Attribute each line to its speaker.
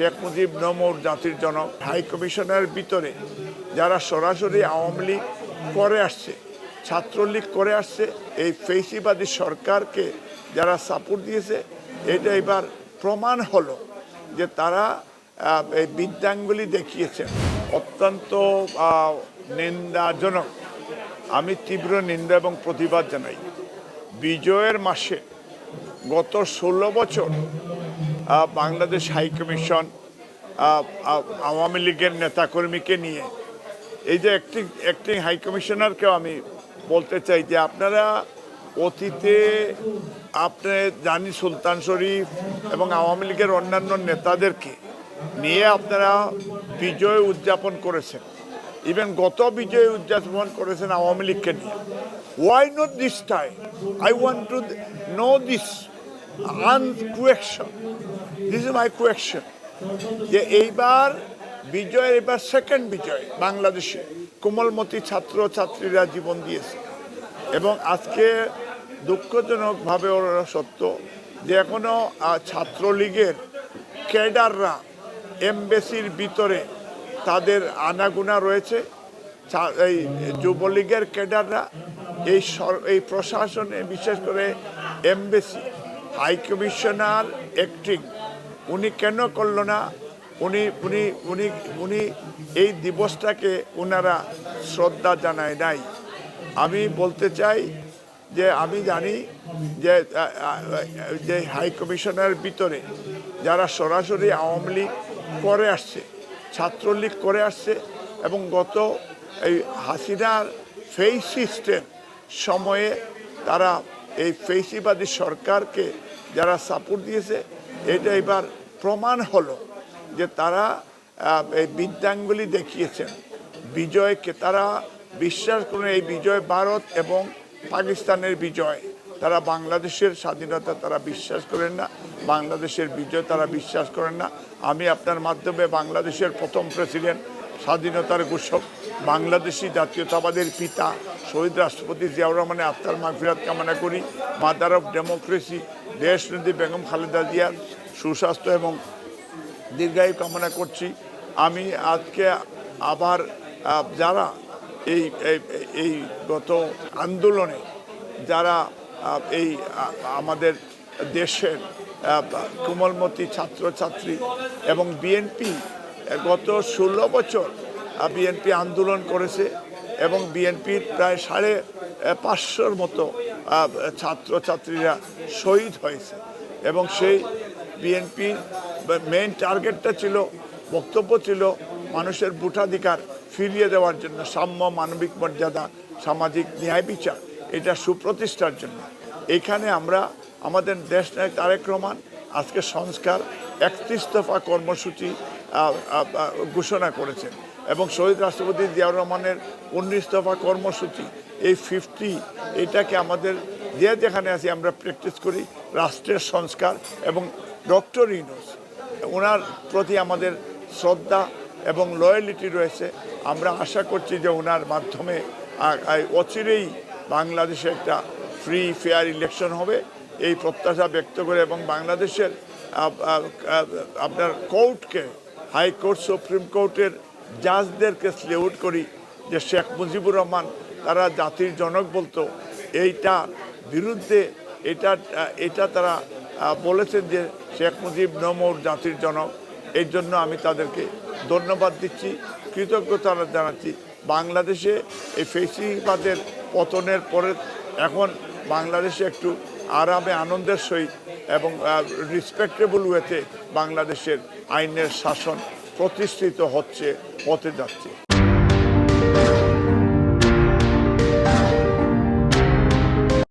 Speaker 1: শেখ মুজিব নমর জাতির জনক। হাই কমিশনের ভিতরে যারা সরাসরি আওয়ামী লীগ করে আসছে, ছাত্রলীগ করে আসছে, এই ফেসিবাদী সরকারকে যারা সাপোর্ট দিয়েছে, এটা এবার প্রমাণ হলো যে তারা এই বিদ্যাঙ্গুলি দেখিয়েছেন। অত্যন্ত নিন্দাজনক। আমি তীব্র নিন্দা এবং প্রতিবাদ জানাই। বিজয়ের মাসে গত ষোলো বছর Bangladesh high commission ah, ah, Awami লীগের নেতাকর্মীকে নিয়ে। এই যে অ্যাক্টিং হাই কমিশনারকেও আমি বলতে চাই যে আপনারা অতীতে আপনি জানি সুলতান শরীফ এবং আওয়ামী লীগের অন্যান্য নেতাদেরকে নিয়ে আপনারা বিজয় উদযাপন করেছেন। ইভেন গত বিজয় উদযাপন করেছেন আওয়ামী লীগকে নিয়ে। Why not this time I want to know this question this is my question যে এইবার বিজয়ের এবার সেকেন্ড বিজয় বাংলাদেশে কোমলমতি ছাত্র ছাত্রীরা জীবন দিয়েছে। এবং আজকে দুঃখজনকভাবে ওরা সত্য যে এখনও আহ, ছাত্রলীগের ক্যাডাররা এমবেসির ভিতরে তাদের আনাগুনা রয়েছে। এই যুবলীগের ক্যাডাররা এই এই প্রশাসনে বিশেষ করে এমবেসি হাই কমিশনার অ্যাক্টিং উনি কেন করল না? উনি উনি উনি উনি এই দিবসটাকে ওনারা শ্রদ্ধা জানায় নাই। আমি বলতে চাই যে, আমি জানি যে যে হাই কমিশনের ভিতরে যারা সরাসরি আওয়ামী লীগ করে আসছে, ছাত্রলীগ করে আসছে এবং গত এই হাসিনার ফেই সিস্টেম সময়ে তারা এই ফেসিবাদী সরকারকে যারা সাপোর্ট দিয়েছে, এটা এবার প্রমাণ হলো যে তারা এই বিদ্যাঙ্গুলি দেখিয়েছেন। বিজয়কে তারা বিশ্বাস করেন এই বিজয় ভারত এবং পাকিস্তানের বিজয়। তারা বাংলাদেশের স্বাধীনতা তারা বিশ্বাস করেন না, বাংলাদেশের বিজয় তারা বিশ্বাস করেন না। আমি আপনার মাধ্যমে বাংলাদেশের প্রথম প্রেসিডেন্ট স্বাধীনতার ঘোষক বাংলাদেশি জাতীয়তাবাদের পিতা শহীদ রাষ্ট্রপতি জিয়াউর রহমানের আত্মার মাগফিরাত কামনা করি। মাদার অফ ডেমোক্রেসি দেশনীতি বেগম খালেদা জিয়ার সুস্বাস্থ্য এবং দীর্ঘায়ু কামনা করছি। আমি আজকে আবার যারা এই- এই গত আন্দোলনে যারা এই আমাদের দেশের কোমলমতি ছাত্রছাত্রী এবং বিএনপি গত ষোলো বছর বিএনপি আন্দোলন করেছে এবং বিএনপির প্রায় সাড়ে পাঁচশোর মতো ছাত্রছাত্রীরা শহীদ হয়েছে। এবং সেই বিএনপির মেইন টার্গেটটা ছিল, বক্তব্য ছিল মানুষের ভোটাধিকার ফিরিয়ে দেওয়ার জন্য, সাম্য, মানবিক মর্যাদা, সামাজিক ন্যায় বিচার, এটা সুপ্রতিষ্ঠার জন্য। এখানে আমরা আমাদের দেশ নায়ক তারেক রহমান, আজকে সংস্কার, একত্রিশ দফা কর্মসূচি ঘোষণা করেছেন। এবং শহীদ রাষ্ট্রপতি জিয়াউর রহমানের উনিশ দফা কর্মসূচি, এই ফিফটি এটাকে আমাদের যে যেখানে আছি আমরা প্র্যাকটিস করি, রাষ্ট্রের সংস্কার এবং ডক্টর ইউনুস ওনার প্রতি আমাদের শ্রদ্ধা এবং লয়ালিটি রয়েছে। আমরা আশা করছি যে ওনার মাধ্যমে অচিরেই বাংলাদেশে একটা ফ্রি ফেয়ার ইলেকশন হবে। এই প্রত্যাশা ব্যক্ত করে এবং বাংলাদেশের আপনার কোর্টকে হাইকোর্ট, সুপ্রিম কোর্টের জাজদেরকে স্লেউট করি যে শেখ মুজিবুর রহমান তারা জাতির জনক বলতো। এইটা বিরুদ্ধে এটা এটা তারা বলেছেন যে শেখ মুজিব নমর জাতির জনক। এর জন্য আমি তাদেরকে ধন্যবাদ দিচ্ছি, কৃতজ্ঞতা জানাচ্ছি। বাংলাদেশে এই ফেসিবাদের পতনের পরে এখন বাংলাদেশে একটু আরামে আনন্দের সহিত এবং রিসপেক্টেবল ওয়েতে বাংলাদেশের আইনের শাসন প্রতিষ্ঠিত হচ্ছে হতে যাচ্ছে।